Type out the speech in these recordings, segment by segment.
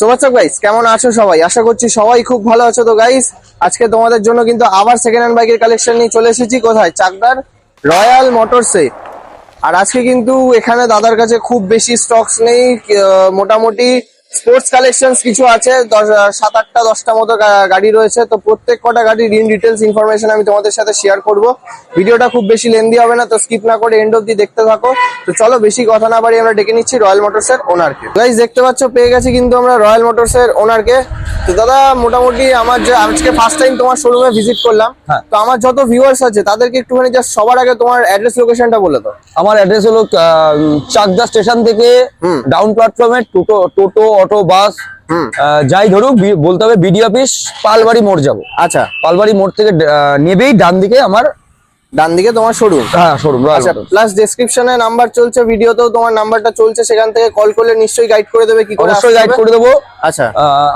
So WhatsApp guys কেমন আছো সবাই? আশা করছি সবাই খুব ভালো আছো তো গাইস আজকে তোমাদের জন্য কিন্তু আবার সেকেন্ড হ্যান্ড বাইকের কালেকশন নিয়ে চলে এসেছি। কোথায়? চাকদার রয়্যাল মোটরসে আর আজকে কিন্তু এখানে দাদার কাছে খুব বেশি স্টকস নেই। মোটামুটি স্পোর্টস কালেকশন কিছু আছে। সাত আটটা দশটা মতো গাড়ি রয়েছে। তো প্রত্যেক কটা গাড়ির ইন ডিটেলস ইনফরমেশন আমি তোমাদের সাথে শেয়ার করব। ভিডিওটা খুব বেশি লেন্দি হবে না তো স্কিপ না করে এন্ড অব্দি দেখতে থাকো। তো চলো বেশি কথা না বাড়ি আমরা ডেকে নিচ্ছি রয়্যাল মোটরসের ওনারকে গাইজ দেখতে পাচ্ছ পেয়ে গেছি কিন্তু আমরা রয়্যাল মোটরসের ওনারকে তো দাদা মোটামুটি আমার যে আজকে ফার্স্ট টাইম তোমার শোরুমে ভিজিট করলাম। হ্যাঁ। তো আমার যত ভিউয়ার্স আছে তাদেরকে একটুখানি জাস্ট সবার আগে তোমার অ্যাড্রেস লোকেশনটা বলে দাও। আমার অ্যাড্রেস হলো চাকদা স্টেশন থেকে। ডাউন প্ল্যাটফর্মে টোটো টোটো অটো বাস যাই ধরুক বলতে হবে বিডি অফিস পালবাড়ি মোড় যাব। আচ্ছা। পালবাড়ি মোড় থেকে নেবেই ডান দিকে আমার ডান দিকে তোমার শোরুম হ্যাঁ শোরুম আচ্ছা প্লাস ডেসক্রিপশনে নাম্বার চলছে ভিডিওতেও তোমার নাম্বারটা চলছে সেখান থেকে কল করলে নিশ্চয়ই গাইড করে দেবে কি করে অবশ্যই গাইড করে দেবো। আচ্ছা।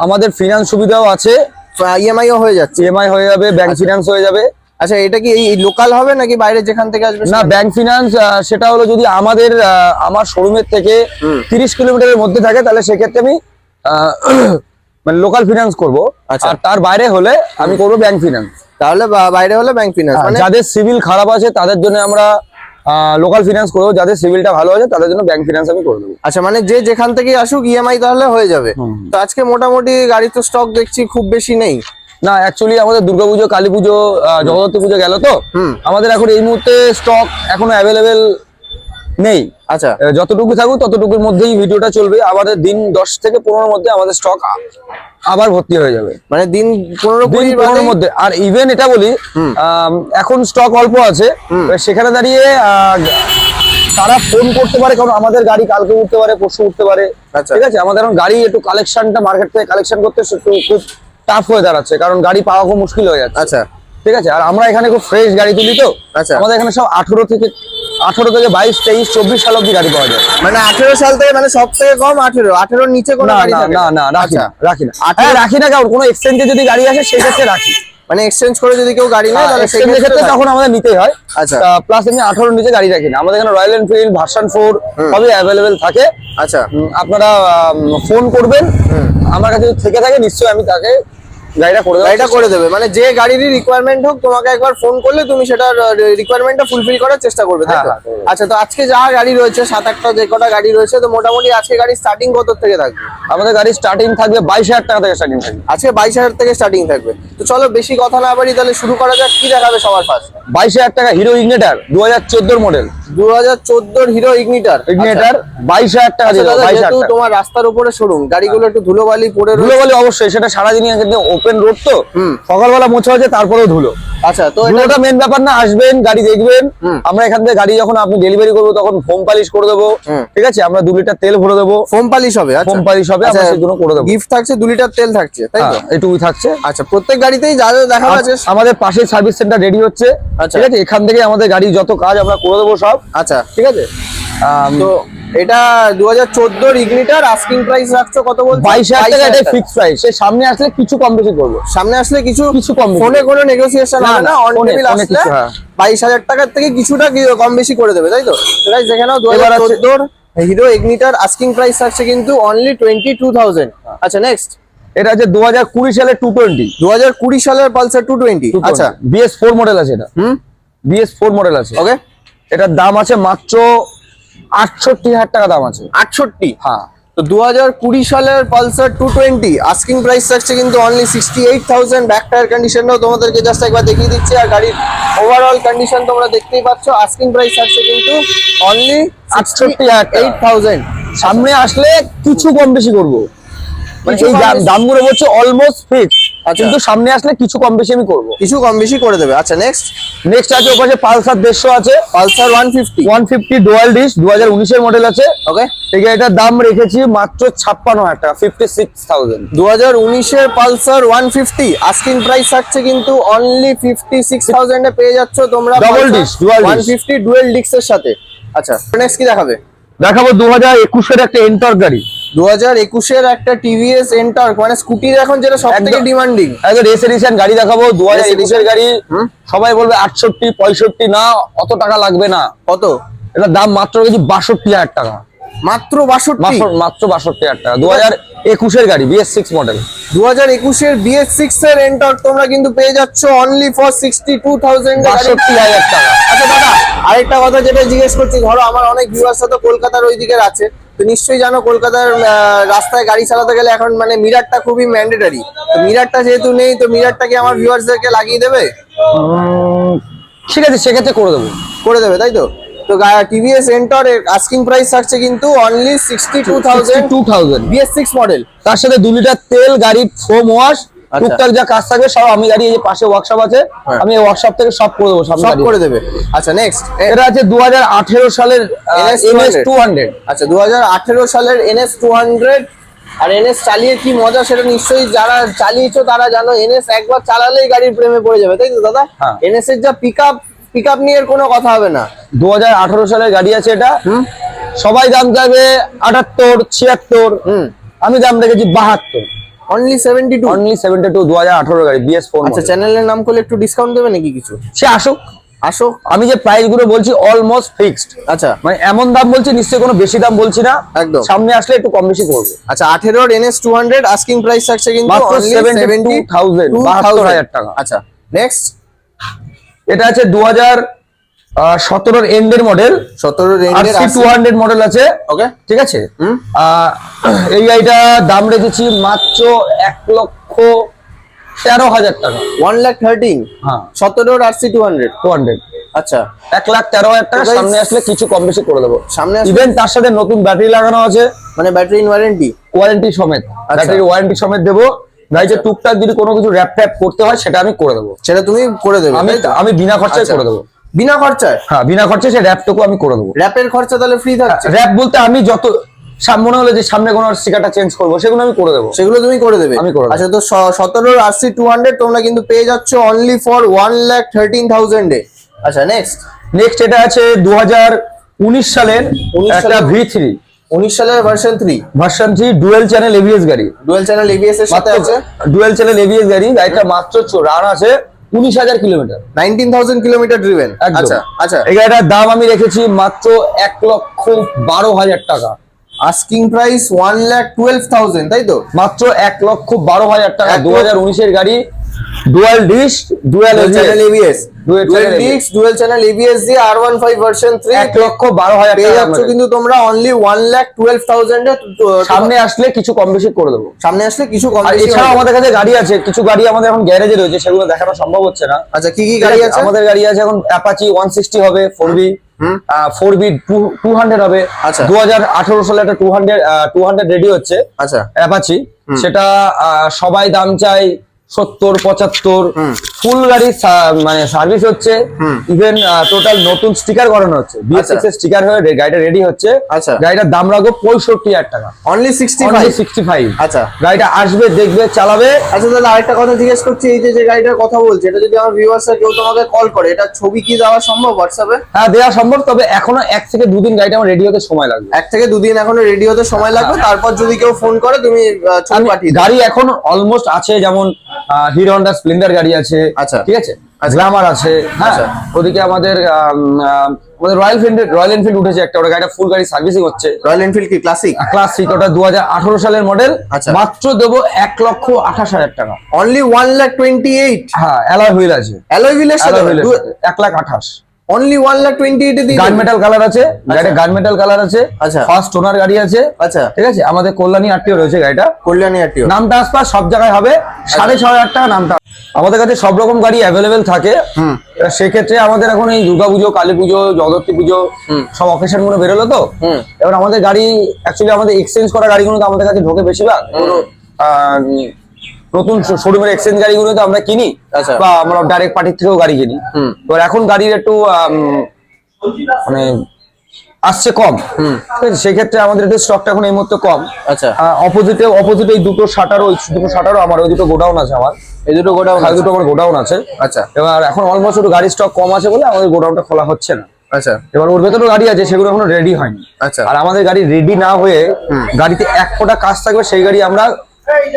আমাদের ফিনান্স সুবিধাও আছে। ইএমআই ও হয়ে যাচ্ছে। ইএমআই হয়ে যাবে ব্যাংক ফিনান্স হয়ে যাবে। আচ্ছা এটা কি এই লোকাল হবে নাকি বাইরে যেখান থেকে আসবে না ব্যাংক ফিনান্স সেটা হলো যদি আমাদের আমার শোরুমের থেকে। তিরিশ কিলোমিটারের মধ্যে থাকে তাহলে সেক্ষেত্রে আমি মানে লোকাল ফিনান্স করব। আর তার বাইরে হলে আমি করব ব্যাংক ফিনান্স তাহলে বাইরে হলে ব্যাংক ফিনান্স মানে যাদের সিভিল খারাপ আছে তাদের জন্য আমরা লোকাল ফিনান্স করব। যাদের সিভিলটা ভালো আছে তাদের জন্য ব্যাংক ফিনান্স আমি করে দেবো। আচ্ছা মানে যে যেখান থেকে আসুক ইএমআই তাহলে হয়ে যাবে। তো আজকে মোটামুটি গাড়ি তো স্টক দেখছি খুব বেশি নেই। না অ্যাকচুয়ালি আমাদের দুর্গাপুজো কালী পুজো জগদ্ধাত্রী পুজো গেল তো। আমাদের এখন এই মুহূর্তে স্টক এখনও অ্যাভেলেবেল নেই। আচ্ছা। যতটুকু থাকুক ততটুকুর মধ্যেই ভিডিওটা চলবে। আমাদের দিন দশ থেকে পনেরোর মধ্যে আমাদের স্টক আবার ভর্তি হয়ে যাবে। মানে দিন পনেরো কুড়ি পনেরোর মধ্যে। আর ইভেন এটা বলি এখন স্টক অল্প আছে। সেখানে দাঁড়িয়ে আহ, তারা ফোন করতে পারে কারণ আমাদের গাড়ি কালকে উঠতে পারে পরশু উঠতে পারে। আচ্ছা। ঠিক আছে? আমাদের এখন গাড়ি একটু কালেকশনটা মার্কেট থেকে কালেকশন করতে একটু খুব টাফ হয়ে দাঁড়াচ্ছে কারণ গাড়ি পাওয়া খুব মুশকিল হয়ে যাচ্ছে। আচ্ছা। ঠিক আছে? আর আমরা এখানে খুব ফ্রেশ গাড়ি তুলি তো। আচ্ছা। আমাদের এখানে সব আঠারো থেকে আঠারো থেকে বাইশ তেইশ চব্বিশ সাল অব্দি গাড়ি পাওয়া যায়। মানে আঠেরো সাল থেকে মানে সব থেকে কম আঠেরো আঠেরোর নিচে কোনো না গাড়ি না থাকে না। না রাখি আচ্ছা। না রাখি না। রাখি না কারণ কোনো এক্সচেঞ্জে যদি গাড়ি আসে সেক্ষেত্রে রাখি। মানে এক্সচেঞ্জ করে যদি কেউ গাড়ি নেয় তাহলে সেই ক্ষেত্রে তখন আমাদের নিতেই হয়। আচ্ছা। প্লাস এমনি আঠারো নিচে গাড়ি রাখি না। আমাদের এখানে রয়্যাল এনফিল্ড ভার্সন ফোর সবই অ্যাভেলেবেল থাকে। আচ্ছা। আপনারা ফোন করবেন। আমার কাছে যদি থেকে থাকে নিশ্চয়ই আমি তাকে গাড়িটা করে দেবো গাড়িটা করে দেবে। মানে যে গাড়িরই রিকোয়ারমেন্ট হোক তোমাকে একবার ফোন করলে তুমি সেটা রিকোয়ারমেন্টটা ফুলফিল করার চেষ্টা করবে তাই হ্যাঁ, হ্যাঁ, আচ্ছা তো আজকে যা গাড়ি রয়েছে সাত আটটা যে কটা গাড়ি রয়েছে তো মোটামুটি আজকে গাড়ি স্টার্টিং কত থেকে থাকবে? আমাদের গাড়ি স্টার্টিং থাকবে বাইশ হাজার টাকা থেকে স্টার্টিং থাকবে। আজকে বাইশ হাজার থেকে স্টার্টিং থাকবে। তো চলো বেশি কথা না বাড়ি তাহলে শুরু করা যাক কি দেখাবে সবার ফার্স্ট বাইশ হাজার টাকা হিরো ইগনেটার দু হাজার চোদ্দোর মডেল দু হাজার চোদ্দোর হিরো ইগনিটার ইগনেটার বাইশ হাজার টাকা দিয়ে বাইশ হাজার তোমার রাস্তার উপরে শোরুম গাড়িগুলো একটু ধুলোবালি পড়ে ধুলো অবশ্যই সেটা সারাদিনই কিন্তু ওপেন রোড তো। সকালবেলা মোছা হচ্ছে তারপরেও ধুলো। আচ্ছা তো এটা মেন ব্যাপার না আসবেন গাড়ি দেখবেন। আমরা এখান থেকে গাড়ি যখন আপনি ডেলিভারি করব তখন ফোম পালিশ করে দেবো। ঠিক আছে? আমরা দু লিটার তেল ভরে দেবো। ফোম পালিশ হবে আচ্ছা। ফোম পালিশ হবে আমরা সেগুলো করে দেবো। গিফট থাকছে দু লিটার তেল থাকছে তাই তো? হ্যাঁ, এটুকুই থাকছে। আচ্ছা প্রত্যেক গাড়িতেই যা যা দেখানো আছে আমাদের পাশে সার্ভিস সেন্টার রেডি হচ্ছে। আচ্ছা। ঠিক আছে? এখান থেকে আমাদের গাড়ি যত কাজ আমরা করে দেবো সব। আচ্ছা। ঠিক আছে? তো এটা দু হাজার চোদ্দোর ইগনিটার আস্কিং প্রাইস রাখছো কত বলছো? বাইশ হাজার টাকা এটা ফিক্স প্রাইস সে সামনে আসলে কিছু কম বেশি করব। সামনে আসলে কিছু কিছু কম ফোনে কোনো নেগোসিয়েশন হবে না অন টেবিল আসলে হ্যাঁ। বাইশ হাজার টাকার থেকে কিছুটা কম বেশি করে দেবে তাই তো? গাইস দেখে নাও দু হাজার চোদ্দোর হিরো ইগনিটার আস্কিং প্রাইস থাকছে কিন্তু অনলি টোয়েন্টি টু থাউজেন্ড আচ্ছা নেক্সট এটা আছে দু হাজার কুড়ি সালের টু টোয়েন্টি দু হাজার কুড়ি সালের পালসার টু টোয়েন্টি আচ্ছা। বিএস ফোর মডেল আছে এটা। হুম? বিএস ফোর মডেল আছে। ওকে এটার দাম আছে মাত্র আটষট্টি হাজার টাকা দাম আছে আটষট্টি হ্যাঁ তো দু হাজার কুড়ি সালের Pulsar two twenty asking price থাকছে কিন্তু only sixty eight thousand back tyre কন্ডিশনটাও তোমাদেরকে জাস্ট একবার দেখিয়ে দিচ্ছি আর গাড়ির ওভারঅল কন্ডিশন তোমরা দেখতেই পাচ্ছ আস্কিং প্রাইস থাকছে কিন্তু অনলি আটষট্টি। এইট থাউজেন্ড সামনে আসলে কিছু কম বেশি করব মানে এই? দামগুলো বলছে অলমোস্ট ফিক্স আচ্ছা। কিন্তু সামনে আসলে কিছু কম বেশি আমি করব। কিছু কম বেশি করে দেবে। আচ্ছা নেক্সট নেক্সট আছে ওপাশে পালসার দেড়শো আছে। Pulsar one fifty one fifty dual disc দু হাজার উনিশের মডেল আছে। ওকে এই গাড়িটার দাম রেখেছি মাত্র ছাপ্পান্ন হাজার টাকা ফিফটি সিক্স থাউজেন্ড দু হাজার উনিশের Pulsar one fifty asking price থাকছে কিন্তু অনলি ফিফটি সিক্স থাউজেন্ডে পেয়ে যাচ্ছ তোমরা disc, dual one fifty dual ডিক্সের সাথে। আচ্ছা নেক্সট কি দেখাবে? দেখাবো দু হাজার একুশের একটা এন্টর গাড়ি। দু হাজার একুশের একটা টিভিএস এন্টার মানে স্কুটির এখন যেটা সব থেকে ডিমান্ডিং একদম রেস এডিশন গাড়ি দেখাবো দু হাজার একুশের গাড়ি। সবাই বলবে আটষট্টি পঁয়ষট্টি না অত টাকা লাগবে না। কত? এটার দাম মাত্র বাষট্টি হাজার টাকা। মাত্র বাষট্টি? মাত্র বাষট্টি হাজার টাকা। দু হাজার একুশের গাড়ি বিএস সিক্স মডেল দু হাজার একুশের বিএস সিক্স এর এন্টার তোমরা কিন্তু পেয়ে যাচ্ছ only for sixty two thousand বাষট্টি হাজার টাকা। আচ্ছা দাদা আরেকটা কথা যেটা জিজ্ঞেস করছি ধরো আমার অনেক ভিউয়ার্স তো কলকাতার ওই দিকের আছে। তো নিশ্চয়ই জানো কলকাতার রাস্তায় গাড়ি চালাতে গেলে এখন মানে মিরারটা খুবই ম্যান্ডেটারি তো মিরারটা যেহেতু নেই তো মিরারটা কি আমার ভিউয়ার্সদেরকে লাগিয়ে দেবে? ঠিক আছে সেক্ষেত্রে করে দেবো। করে দেবে তাই তো? তো টিভিএস এন্টার আস্কিং প্রাইস থাকছে কিন্তু only sixty two thousand two thousand BS six model তার সাথে দু লিটার তেল গাড়ির ফোম ওয়াশ। টুকটাক যা কাজ থাকবে সব আমি গাড়ি এই যে পাশে ওয়ার্কশপ আছে হ্যাঁ। আমি এই ওয়ার্কশপ থেকে সব করে দেবো সব করে দেবে। আচ্ছা নেক্সট এটা আছে দু হাজার আঠেরো সালের NS এমএস টু হান্ড্রেড আচ্ছা দুহাজার আঠারো সালের এনএস টু হান্ড্রেড আর এনএস চালিয়ে কি মজা সেটা নিশ্চয়ই যারা চালিয়েছো তারা জানো এনএস একবার চালালেই গাড়ির প্রেমে পড়ে যাবে তাই তো দাদা? হ্যাঁ। এনএস এর যা পিক আপ পিক আপ নিয়ে কোনো কথা হবে না। দু হাজার আঠারো সালের গাড়ি আছে এটা। সবাই দাম চাইবে আটাত্তর ছিয়াত্তর হুম। আমি দাম রেখেছি বাহাত্তর। Only seventy two only seventy two দু হাজার আঠারো গাড়ি বিএস ফোর আচ্ছা চ্যানেলের নাম করলে একটু ডিসকাউন্ট দেবে নাকি কিছু? সে আসুক। আসো আমি যে প্রাইসগুলো বলছি অলমোস্ট ফিক্সড আচ্ছা। মানে এমন দাম বলছি নিশ্চয়ই কোনো বেশি দাম বলছি না। একদম। সামনে আসলে একটু কম বেশি করব। আচ্ছা আঠেরোর NS two hundred asking price থাকছে কিন্তু মাত্র only 72,000, 72,000 টাকা। আচ্ছা নেক্সট এটা আছে দু হাজার সতেরোর এন্ডের মডেল সতেরো আর রেঞ্জের সি টু হান্ড্রেড মডেল আছে ওকে ঠিক আছে? এই গাড়িটা দাম রেখেছি মাত্র এক লক্ষ তেরো হাজার টাকা। ওয়ান লাখ থার্টিন হ্যাঁ। সতেরোর R C two hundred two hundred আচ্ছা। এক লাখ তেরো হাজার টাকা সামনে আসলে কিছু কম বেশি করে দেবো। সামনে ইভেন তার সাথে নতুন ব্যাটারি লাগানো আছে। মানে ব্যাটারি ওয়ারেন্টি ওয়ারেন্টি সমেত। আচ্ছা। ব্যাটারির ওয়ারেন্টি সমেত দেবো। গাড়িতে টুকটাক যদি কোনো কিছু র্যাপ ট্যাপ করতে হয় সেটা আমি করে দেবো। সেটা তুমি করে দেবে আমি আমি বিনা খরচায় আচ্ছা। করে দেবো। বিনা খরচায়? হ্যাঁ বিনা খরচায় সেই র্যাপটুকু আমি করে দেবো। র্যাপের খরচা তাহলে ফ্রি থাকছে? র্যাপ বলতে আমি যত মনে হলো যে সামনে কোনো স্টিকারটা চেঞ্জ করব সেগুলো আমি করে দেবো। সেগুলো তুমি করে দেবে? আমি করে। আচ্ছা তো সতেরোর আর সি টু হান্ড্রেড তোমরা কিন্তু পেয়ে যাচ্ছ only for one lakh thirteen থাউজেন্ডে আচ্ছা নেক্সট নেক্সট এটা আছে দু হাজার উনিশ সালের 19 একটা ভি থ্রি উনিশ সালের version three version three dual channel ABS গাড়ি। ডুয়েল চ্যানেল এবিএস এর সাথে আছে? ডুয়েল চ্যানেল এবিএস গাড়ি গাড়িটা মাত্র রান আছে উনিশ হাজার kilometre. Nineteen thousand kilometre driven আচ্ছা আচ্ছা। এই গাড়িটার দাম আমি রেখেছি মাত্র এক লক্ষ বারো হাজার টাকা। Asking price one lakh twelve thousand তাই তো? মাত্র এক লক্ষ বারো হাজার টাকা দু হাজার উনিশের গাড়ি dual disc dual channel ABS Dual dual channel ডিক্স ডুয়েল চ্যানেল এবিএস দিয়ে আর ওয়ান ফাইভ ভার্সন থ্রি এক লক্ষ বারো হাজার পেয়ে যাচ্ছ কিন্তু তোমরা only one lakh twelve thousand সামনে আসলে কিছু কম বেশি করে দেবো। সামনে আসলে কিছু কম বেশি এছাড়াও আমাদের কাছে গাড়ি আছে কিছু গাড়ি আমাদের এখন গ্যারেজে রয়েছে সেগুলো দেখানো সম্ভব হচ্ছে না। আচ্ছা কি কি গাড়ি আছে আমাদের গাড়ি আছে এখন অ্যাপাচি ওয়ান সিক্সটি হবে four V four V two hundred হবে। আচ্ছা। দু হাজার আঠারো সালে একটা two hundred two hundred ready হচ্ছে। আচ্ছা। অ্যাপাচি সেটা সবাই দাম চাই সত্তর পঁচাত্তর ফুল গাড়ি মানে সার্ভিস হচ্ছে। ইভেন টোটাল নতুন স্টিকার করানো হচ্ছে। বিএস আচ্ছা। এর স্টিকার হয়ে গাড়িটা রেডি হচ্ছে। আচ্ছা। গাড়িটার দাম রাখব পঁয়ষট্টি হাজার টাকা। Only sixty five sixty five আচ্ছা। গাড়িটা আসবে দেখবে চালাবে। আচ্ছা দাদা আরেকটা কথা জিজ্ঞেস করছি এই যে যে গাড়িটার কথা বলছে এটা যদি আমার ভিউয়ার্সরা কেউ তোমাকে কল করে এটা ছবি কি দেওয়া সম্ভব হোয়াটসঅ্যাপে হ্যাঁ দেওয়া সম্ভব তবে এখনও এক থেকে দুদিন গাড়িটা আমার রেডি হতে সময় লাগবে। এক থেকে দুদিন এখনও রেডি হতে সময় লাগবে তারপর যদি কেউ ফোন করে তুমি আহ, ছবি পাঠিয়ে গাড়ি এখন অলমোস্ট আছে যেমন হিরো হন্ডা স্প্লেন্ডার গাড়ি আছে আচ্ছা। ঠিক আছে? গ্ল্যামার আছে হ্যাঁ? আচ্ছা। ওদিকে আমাদের আম, আম, আমাদের রয়্যাল এনফিল্ড রয়্যাল এনফিল্ড উঠেছে একটা ওটা গাড়িটা ফুল গাড়ি সার্ভিসিং হচ্ছে। রয়্যাল এনফিল্ড কি ক্লাসিক ক্লাসিক ওটা দু হাজার আঠারো সালের মডেল আচ্ছা। মাত্র দেবো এক লক্ষ আঠাশ হাজার টাকা। Only one lakh twenty eight হ্যাঁ অ্যালয় হুইল আছে। অ্যালয় হুইল এক লাখ আঠাশ। অনলি ওয়ান লাখ টোয়েন্টি এইটে দিয়ে গান মেটাল কালার আছে গাড়িটা গান মেটাল কালার আছে আচ্ছা। ফার্স্ট ওনার গাড়ি আছে আচ্ছা। ঠিক আছে? আমাদের কল্যাণী আটটিও রয়েছে গাড়িটা। কল্যাণী আরটিও। নাম ট্রান্সফার সব জায়গায় হবে সাড়ে ছ হাজার টাকা নাম transfer। আমাদের কাছে সব রকম গাড়ি অ্যাভেলেবেল থাকে। সেক্ষেত্রে আমাদের এখন এই দুর্গা পুজো কালী পুজো জগদ্ধাত্রী পুজো সব অকেশনগুলো বেরোলো তো? হুম। এবার আমাদের গাড়ি অ্যাকচুয়ালি আমাদের এক্সচেঞ্জ করা গাড়িগুলো তো আমাদের কাছে ঢোকে বেশিরভাগ। নতুন শোরুমের এক্সচেঞ্জ গাড়িগুলো তো আমরা কিনি আচ্ছা। বা আমরা ডাইরেক্ট পার্টির থেকেও গাড়ি কিনি। হুম। এবার এখন গাড়ির একটু মানে আসছে কম। ঠিক আছে সেক্ষেত্রে আমাদের একটু স্টকটা এখন এই মুহূর্তে কম। আচ্ছা। অপোজিটে অপোজিটে এই দুটো শাটার ওই দুটো শাটারও আমার ওই দুটো গোডাউন আছে আমার। এই দুটো গোডাউন আর দুটো আমার গোডাউন আছে। আচ্ছা। এবার এখন অলমোস্ট একটু গাড়ির স্টক কম আছে বলে আমাদের গোডাউনটা খোলা হচ্ছে না। আচ্ছা। এবার ওর ভেতরেও গাড়ি আছে সেগুলো এখনও রেডি হয়নি। আচ্ছা। আর আমাদের গাড়ি রেডি না হয়ে গাড়িতে এক ফোঁটা কাজ থাকবে সেই গাড়ি আমরা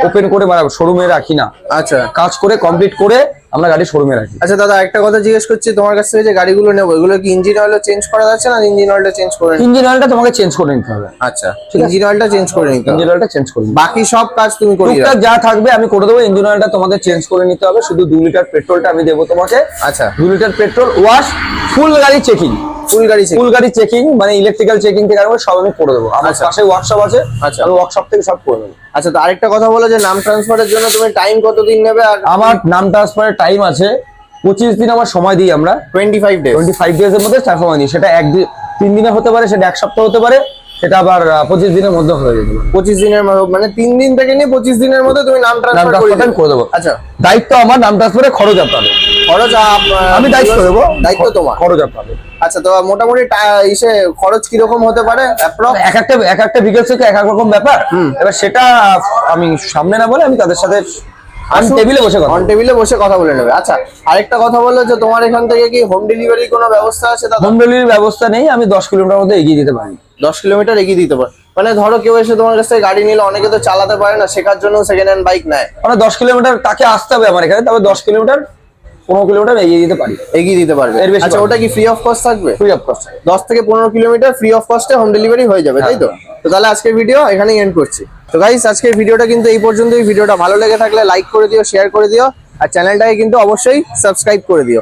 ওপেন করে শোরুমে রাখি না। আচ্ছা। কাজ করে কমপ্লিট করে আমরা গাড়ি শোরুমে রাখি। আচ্ছা দাদা একটা কথা জিজ্ঞেস করছি। তোমার কাছ থেকে যে গাড়িগুলো নেব এগুলো কি ইঞ্জিন অয়েল চেঞ্জ করা যাচ্ছে না ইঞ্জিন অয়েলটা চেঞ্জ করে ইঞ্জিন অয়েলটা তোমাকে চেঞ্জ করে নিতে হবে। আচ্ছা ইঞ্জিন অয়েলটা চেঞ্জ করে নিতে হবে। ইঞ্জিন অয়েলটা চেঞ্জ করে। বাকি সব কাজ তুমি করে। টুকটাক যা থাকবে আমি করে দেবো ইঞ্জিন অয়েলটা তোমাদের চেঞ্জ করে নিতে হবে। শুধু দু লিটার পেট্রোলটা আমি দেবো তোমাকে। আচ্ছা। দু লিটার পেট্রোল ওয়াশ ফুল গাড়ি চেকিং চেক গাড়ি চেকিং মানে ইলেকট্রিক্যাল চেকিং থেকে আরম্ভ সব আমি করে দেবো। আমার আচ্ছা। পাশে ওয়ার্কশপ আছে আচ্ছা। আমি ওয়ার্কশপ থেকে সব করে দেবো। আচ্ছা তো আরেকটা কথা বলো যে নাম ট্রান্সফারের জন্য তুমি টাইম কতদিন নেবে আর আমার নাম ট্রান্সফারের টাইম আছে পঁচিশ দিন আমার সময় দিই আমরা। Twenty five days twenty five days এর মধ্যে সময় দিই সেটা তিন দিনে হতে পারে সেটা এক সপ্তাহ হতে পারে সেটা আবার পঁচিশ দিনের মধ্যে হয়ে যেতে পারে। পঁচিশ দিনের মানে তিন দিন থেকে নিয়ে পঁচিশ দিনের মধ্যে তুমি নাম ট্রান্সফার ট্রান্সফার করে দেবো। আচ্ছা। দায়িত্ব আমার নাম ট্রান্সফারের খরচ আপনাদের। খরচ আমি দায়িত্ব দেবো। দায়িত্ব তোমার। খরচ আপনাদের। আচ্ছা তো মোটামুটি ইসে খরচ কীরকম হতে পারে? এক একটা এক একটা বিকেল থেকে এক এক রকম ব্যাপার। এবার সেটা আমি সামনে না বলে আমি তাদের সাথে টেবিলে বসে কথা অন টেবিলে বসে কথা বলে নেবে। আচ্ছা আরেকটা কথা বলল যে তোমার এখান থেকে কি হোম ডেলিভারি কোনো ব্যবস্থা আছে হোম ডেলিভারির ব্যবস্থা নেই আমি দশ কিলোমিটার মধ্যে এগিয়ে দিতে পারি। দশ কিলোমিটার এগিয়ে দিতে পারে। মানে ধরো কেউ এসে তোমার কাছ থেকে গাড়ি নিলে অনেকে তো চালাতে পারে না শেখার জন্য সেকেন্ড হ্যান্ড বাইক নেয়। মানে দশ কিলোমিটার তাকে আসতে হবে আমার এখানে তবে দশ কিলোমিটার পনেরো কিলোমিটার এগিয়ে দিতে পারি। এগিয়ে দিতে পারবে। এর বেশি আচ্ছা ওটা কি ফ্রি অফ কস্ট থাকবে? ফ্রি অফ কস্ট দশ থেকে পনেরো কিলোমিটার ফ্রি অফ কস্টে হোম ডেলিভারি হয়ে যাবে তাই তো? তো তাহলে আজকের ভিডিও এখানেই এন্ড করছি। তো গাইস আজকের ভিডিওটা কিন্তু এই পর্যন্তই। ভিডিওটা ভালো লেগে থাকলে লাইক করে দিও শেয়ার করে দিও আর চ্যানেলটাকে কিন্তু অবশ্যই সাবস্ক্রাইব করে দিও।